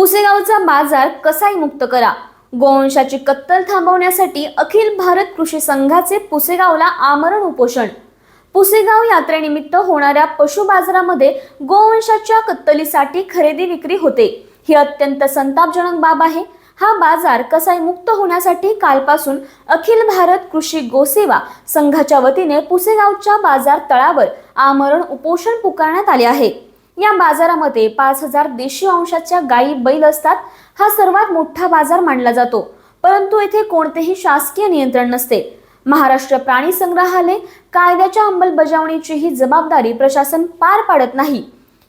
पुसेगावचा बाजार कसाही मुक्त करा. गोवंशाची कत्तल थांबवण्यासाठी अखिल भारत कृषी संघाचे पुसेगावला आमरण उपोषण. पुसेगाव यात्रेनिमित्त होणाऱ्या पशु बाजारामध्ये गोवंशाच्या कत्तलीसाठी खरेदी विक्री होते. ही अत्यंत संतापजनक बाब आहे. हा बाजार कसाई मुक्त होण्यासाठी कालपासून अखिल भारत कृषी गोसेवा संघाच्या वतीने पुसेगावच्या बाजार तळावर आमरण उपोषण पुकारण्यात आले आहे. या बाजारामध्ये पाच हजार देशी अंशाच्या गायी बैल असतात. हा सर्वात मोठा बाजार मानला जातो. परंतु येथे कोणतेही शासकीय नियंत्रण नसते. महाराष्ट्र प्राणी संग्रहालय कायद्याच्या अंमलबजावणीची ही जबाबदारी प्रशासन पार पाडत नाही.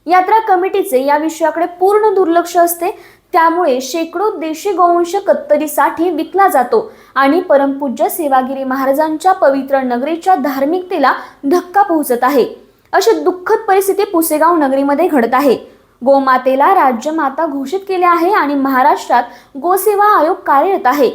यात्रा कमिटीचे या विषयाकडे पूर्ण दुर्लक्ष असते. त्यामुळे शेकडो देशी गोवंश कत्तरीसाठी विकला जातो आणि परमपूज्य सेवागिरी महाराजांच्या पवित्र नगरीच्या धार्मिकतेला धक्का पोहोचत आहे. अशी दुःखद परिस्थिती पुसेगाव नगरीमध्ये घडत आहे. गोमातेला राज्यमाता घोषित केले आहे आणि महाराष्ट्रात गोसेवा आयोग कार्यरत आहे.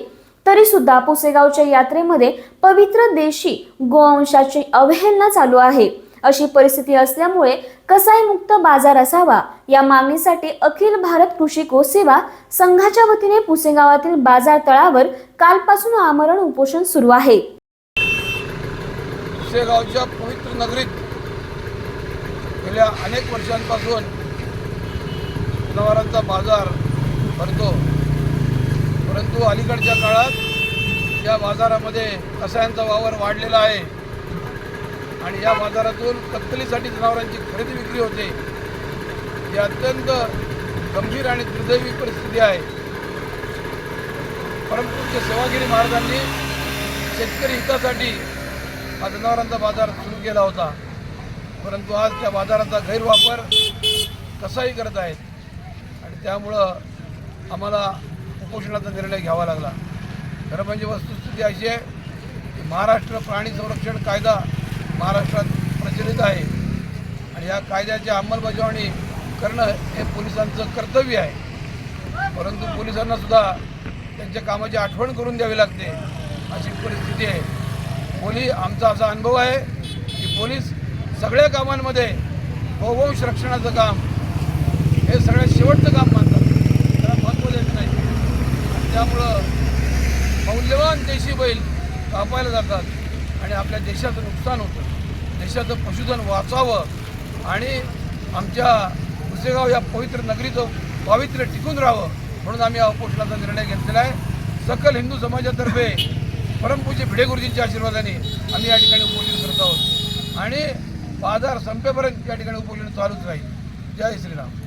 तरी सुद्धा पुसेगावच्या यात्रेमध्ये पवित्र देशी गोवंशाची अवहेलना चालू आहे. अशी परिस्थिती असल्यामुळे कसाई मुक्त बाजार असावा या मागणीसाठी अखिल भारत कृषी गोसेवा संघाच्या वतीने पुसेगावातील बाजार तळावर कालपासून आमरण उपोषण सुरू आहे. पवित्र नगरीत गेल्या अनेक वर्षांपासून जनावरांचा बाजार भरतो. परंतु अलीकडच्या काळात या बाजारामध्ये कसायांचा वावर वाढलेला आहे. आणि या बाजारातून कत्तलीसाठी जनावरांची खरेदी विक्री होते. ही अत्यंत गंभीर आणि दुर्दैवी परिस्थिती आहे. परंतु सेवागिरी महाराजांनी शेतकरी हितासाठी हा जनावरांचा बाजार सुरू केला होता. परंतु आज त्या बाजाराचा गैरवापर कसाही करत आहेत आणि त्यामुळं आम्हाला उपोषणाचा निर्णय घ्यावा लागला. खरं म्हणजे वस्तुस्थिती अशी आहे की महाराष्ट्र प्राणी संरक्षण कायदा महाराष्ट्रात प्रचलित आहे आणि या कायद्याची अंमलबजावणी करणं हे पोलिसांचं कर्तव्य आहे. परंतु पोलिसांना सुद्धा त्यांच्या कामाची आठवण करून द्यावी लागते. अशी परिस्थिती आहे. पोलीस आमचा असा अनुभव आहे की पोलीस सगळ्या कामांमध्ये गोवंश रक्षणाचं काम हे सगळ्यात शेवटचं काम मानतात. त्याला महत्त्व देत नाही. त्यामुळं मौल्यवान देशी बैल कापायला जातात आणि आपल्या देशाचं नुकसान होतं. देशाचं पशुधन वाचावं आणि आमच्या पुसेगाव या पवित्र नगरीचं पावित्र्य टिकून राहावं म्हणून आम्ही या उपोषणाचा निर्णय घेतलेला आहे. सकल हिंदू समाजातर्फे परमपूज्य भिडे गुरुजींच्या आशीर्वादाने आम्ही या ठिकाणी उपोषण करत आहोत. आणि बाजार संपेपर्यंत या ठिकाणी उपोषण चालूच राहील जय श्रीराम